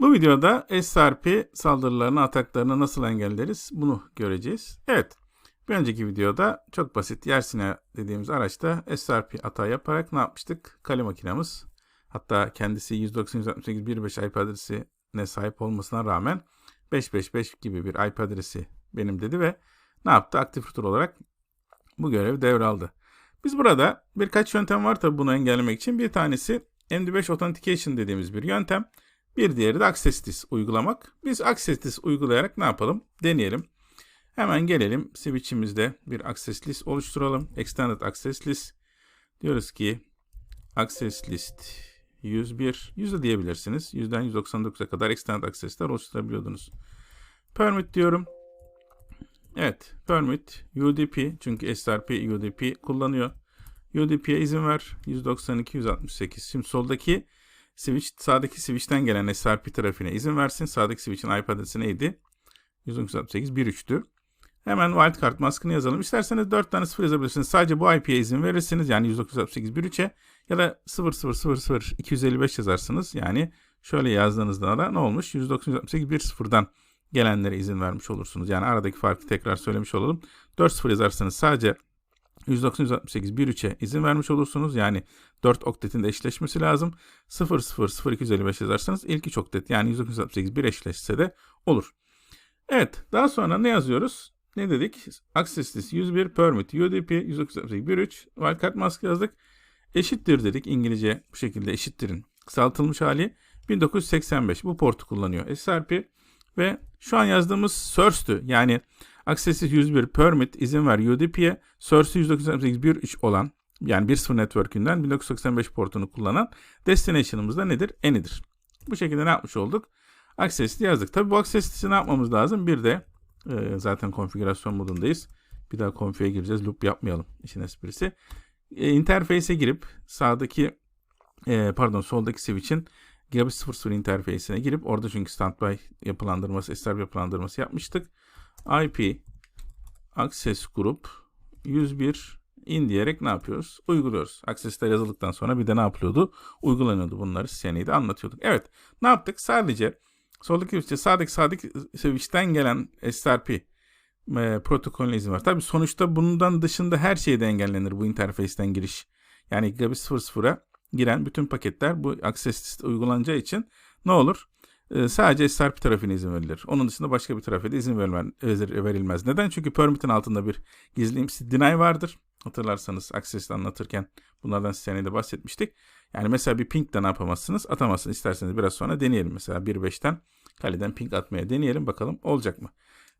Bu videoda SRP saldırılarını, ataklarını nasıl engelleriz bunu göreceğiz. Evet, bir önceki videoda çok basit Yersine dediğimiz araçta SRP atağı yaparak ne yapmıştık? Kale makinamız hatta kendisi 190.168.1.5 IP adresine sahip olmasına rağmen 555 gibi bir IP adresi benim dedi ve ne yaptı? Aktif router olarak bu görevi devraldı. Biz burada birkaç yöntem var tabi bunu engellemek için. Bir tanesi MD5 Authentication dediğimiz bir yöntem. Bir diğeri de Access List uygulamak. Biz Access List uygulayarak ne yapalım? Deneyelim. Hemen gelelim switch'imizde bir Access List oluşturalım. Extended Access List. Diyoruz ki Access List 101. 100 de diyebilirsiniz. 100'den 199'a kadar Extended Access'ler oluşturabiliyordunuz. Permit diyorum. Evet, permit UDP çünkü SRP UDP kullanıyor. UDP'ye izin ver. 192 168. Şimdi soldaki switch sağdaki switch'ten gelen SRP trafiğine izin versin. Sağdaki switch'in IP adresi neydi? 168 1.3'tü. Hemen wildcard maskını yazalım. İsterseniz 4 tane sıfır yazabilirsiniz. Sadece bu IP'ye izin verirsiniz. Yani 168 1.3'e ya da 0000 255 yazarsınız. Yani şöyle yazdığınızda da ne olmuş? 198 1.0'dan gelenlere izin vermiş olursunuz. Yani aradaki farkı tekrar söylemiş olalım. 4 sıfır yazarsanız sadece 198 1.3'e izin vermiş olursunuz. Yani 4 oktetin de eşleşmesi lazım. 0 0 0 255 yazarsanız ilk 3 oktet yani 198 1 eşleşse de olur. Evet daha sonra ne yazıyoruz? Ne dedik? Access list 101 permit UDP 198 1.3 wildcard mask yazdık. Eşittir dedik İngilizce bu şekilde eşittirin kısaltılmış hali 1985 bu portu kullanıyor. SRP ve şu an yazdığımız source'tü. Yani Accesses 101 permit izin ver UDP'ye source'ü 198.1.3 olan yani 1.0 network'ünden 1985 portunu kullanan destination'ımız da nedir? Any'dir. Bu şekilde ne yapmış olduk? Access'i yazdık. Tabi bu access'i ne yapmamız lazım? Bir de e, zaten konfigürasyon modundayız. Bir daha config'e gireceğiz. Loop yapmayalım. işin esprisi. E, interface'e girip sağdaki e, pardon soldaki switch'in Gigabit 00 interface'ine girip orada çünkü standby yapılandırması, SRP yapılandırması yapmıştık. IP Access Group 101 in diyerek ne yapıyoruz? Uyguluyoruz. Access'ler yazıldıktan sonra bir de ne yapılıyordu? Uygulanıyordu. Bunları CNA'de anlatıyorduk. Evet. Ne yaptık? Sadece soldaki switch'e sağdaki sağdaki switch'ten gelen SRP e, protokolüne izin var. Tabi sonuçta bundan dışında her şeyde engellenir bu interface'ten giriş. Yani Gigabit 00'a giren bütün paketler bu access list uygulanacağı için ne olur? Ee, sadece SRP tarafına izin verilir. Onun dışında başka bir tarafa da izin verilmez. Neden? Çünkü permit'in altında bir gizli implicit deny vardır. Hatırlarsanız access'te anlatırken bunlardan size de bahsetmiştik. Yani mesela bir ping de ne yapamazsınız? Atamazsınız. İsterseniz biraz sonra deneyelim. Mesela 1.5'ten kaleden ping atmaya deneyelim. Bakalım olacak mı?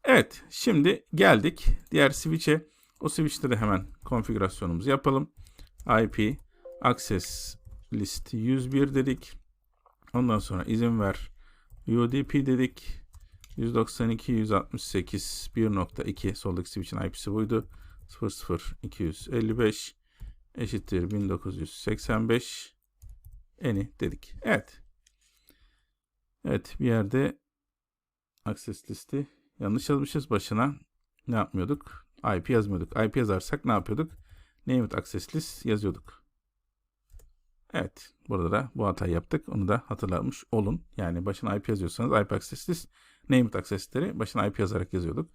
Evet. Şimdi geldik diğer switch'e. O switch'te de hemen konfigürasyonumuzu yapalım. IP access list 101 dedik. Ondan sonra izin ver UDP dedik. 192 168 1.2 soldaki switch'in IP'si buydu. 00 255 eşittir 1985 eni dedik. Evet. Evet bir yerde access listi yanlış yazmışız başına. Ne yapmıyorduk? IP yazmıyorduk. IP yazarsak ne yapıyorduk? Named access list yazıyorduk. Evet. Burada da bu hatayı yaptık. Onu da hatırlamış olun. Yani başına IP yazıyorsanız IP access list named access'leri başına IP yazarak yazıyorduk.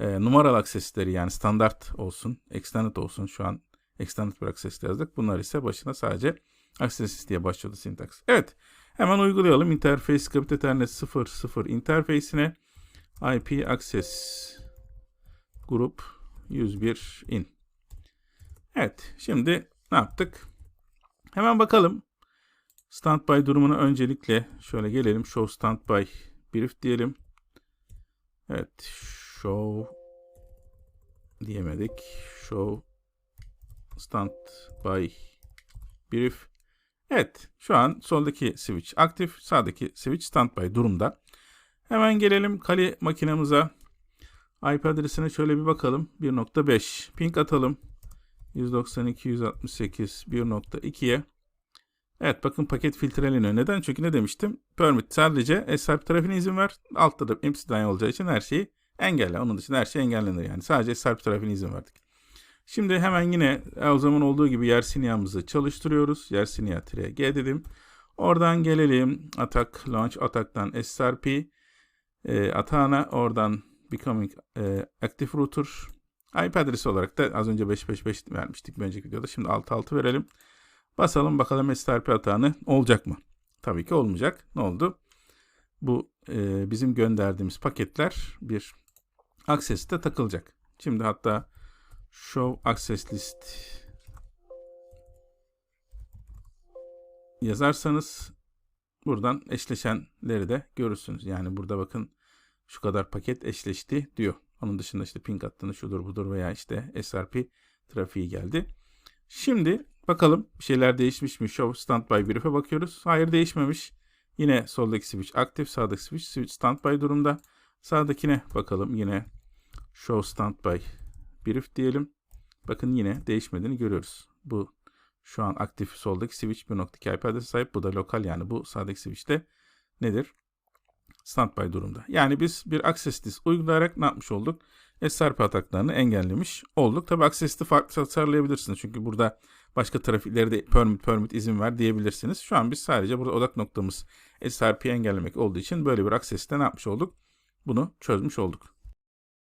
E, numaralı access'leri yani standart olsun, extended olsun. Şu an extended bir access yazdık. Bunlar ise başına sadece access diye başlıyordu syntax. Evet. Hemen uygulayalım. Interface Gigabit Ethernet 00 interface'ine IP access grup 101 in. Evet. Şimdi ne yaptık? Hemen bakalım. Standby durumuna öncelikle şöyle gelelim. Show standby brief diyelim. Evet. Show diyemedik. Show standby brief. Evet. Şu an soldaki switch aktif. Sağdaki switch standby durumda. Hemen gelelim kali makinamıza. IP adresine şöyle bir bakalım. 1.5 ping atalım. 192 168 1.2'ye Evet bakın paket filtreleniyor. Neden? Çünkü ne demiştim? Permit sadece SRP tarafına izin ver. Altta da implicit olacağı için her şeyi engelle. Onun dışında her şey engellenir yani. Sadece SRP tarafına izin verdik. Şimdi hemen yine o zaman olduğu gibi Yersinya'mızı çalıştırıyoruz. Yersinya-G dedim. Oradan gelelim. Atak, launch ataktan SRP. E, atağına oradan becoming e, active router. IP adresi olarak da az önce 555 vermiştik bir önceki videoda. Şimdi 66 verelim. Basalım bakalım SRP atağını olacak mı? Tabii ki olmayacak. Ne oldu? Bu e, bizim gönderdiğimiz paketler bir access'te takılacak. Şimdi hatta show access list yazarsanız buradan eşleşenleri de görürsünüz. Yani burada bakın şu kadar paket eşleşti diyor. Onun dışında işte ping attığını şudur budur veya işte SRP trafiği geldi. Şimdi bakalım bir şeyler değişmiş mi? Show standby brief'e bakıyoruz. Hayır değişmemiş. Yine soldaki switch aktif, sağdaki switch, switch standby durumda. Sağdakine bakalım yine show standby brief diyelim. Bakın yine değişmediğini görüyoruz. Bu şu an aktif soldaki switch 1.2 IP adresi sahip. Bu da lokal yani bu sağdaki switch'te nedir? Standby durumda. Yani biz bir access list uygulayarak ne yapmış olduk? SRP ataklarını engellemiş olduk. Tabi access list'i farklı tasarlayabilirsiniz. Çünkü burada başka trafikleri de permit permit izin ver diyebilirsiniz. Şu an biz sadece burada odak noktamız SRP'yi engellemek olduğu için böyle bir access'te ne yapmış olduk? Bunu çözmüş olduk.